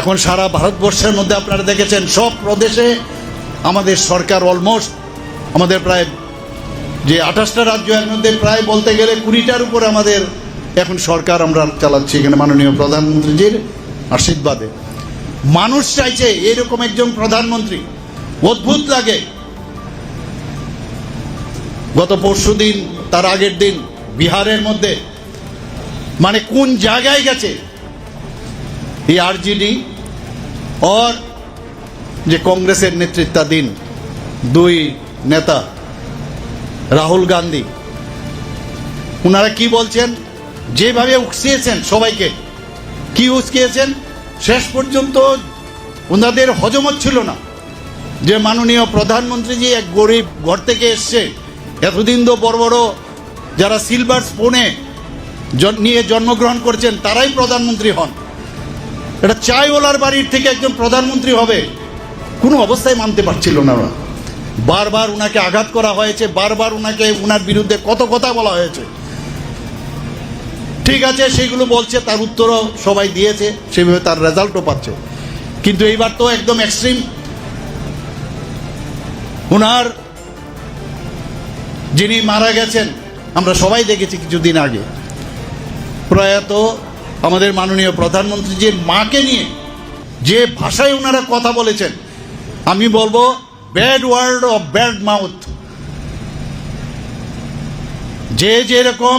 এখন সারা ভারতবর্ষের মধ্যে আপনারা দেখেছেন, সব প্রদেশে আমাদের সরকার অলমোস্ট আমাদের প্রায় যে আঠাশটা রাজ্য এর মধ্যে প্রায় বলতে গেলে কুড়িটার উপর আমাদের এখন সরকার আমরা চালাচ্ছি এখানে মাননীয় প্রধানমন্ত্রীজির আশীর্বাদে। মানুষ চাইছে এরকম একজন প্রধানমন্ত্রী। অদ্ভুত লাগে। গত পরশু দিন, তার আগের দিন বিহারের মধ্যে মানে কোন জায়গায় গেছে? এই আরজেডি और যে কংগ্রেসের নেতৃত্বাধীন দুই নেতা রাহুল গান্ধী ওনারা কি বলছেন যেভাবে উস্কিয়েছেন সবাইকে কি উস্কিয়েছেন শেষ পর্যন্ত ওনাদের হজম হচ্ছিল না যে মাননীয় প্রধানমন্ত্রী যে এক গরিব ঘর থেকে এসছে এতদিন তো বড় বড় যারা সিলভার স্পুনে নিয়ে জন্মগ্রহণ করছেন তারাই প্রধানমন্ত্রী হন এটা চাইওয়ালার বাড়ির থেকে একজন প্রধানমন্ত্রী হবে, কোনো অবস্থায় মানতে পারছিল না ওরা। বারবার ওনাকে আঘাত করা হয়েছে, বারবার ওনাকে ওনার বিরুদ্ধে কত কথা বলা হয়েছে। ঠিক আছে, সেগুলো বলছে, তার উত্তরও সবাই দিয়েছে, সেভাবে তার রেজাল্টও পাচ্ছে। কিন্তু এইবার তো একদম এক্সট্রিম ওনার যিনি মারা গেছেন, আমরা সবাই দেখেছি কিছুদিন আগে। প্রয়াত আমাদের মাননীয় প্রধানমন্ত্রীজির মাকে নিয়ে যে ভাষায় ওনারা কথা বলেছেন, আমি বলব bad word of bad mouth. যে যেরকম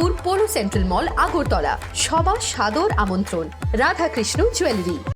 পৌর সেন্ট্রাল মল আগরতলা। সবার সাদর আমন্ত্রণ। রাধাকৃষ্ণ জুয়েলারি।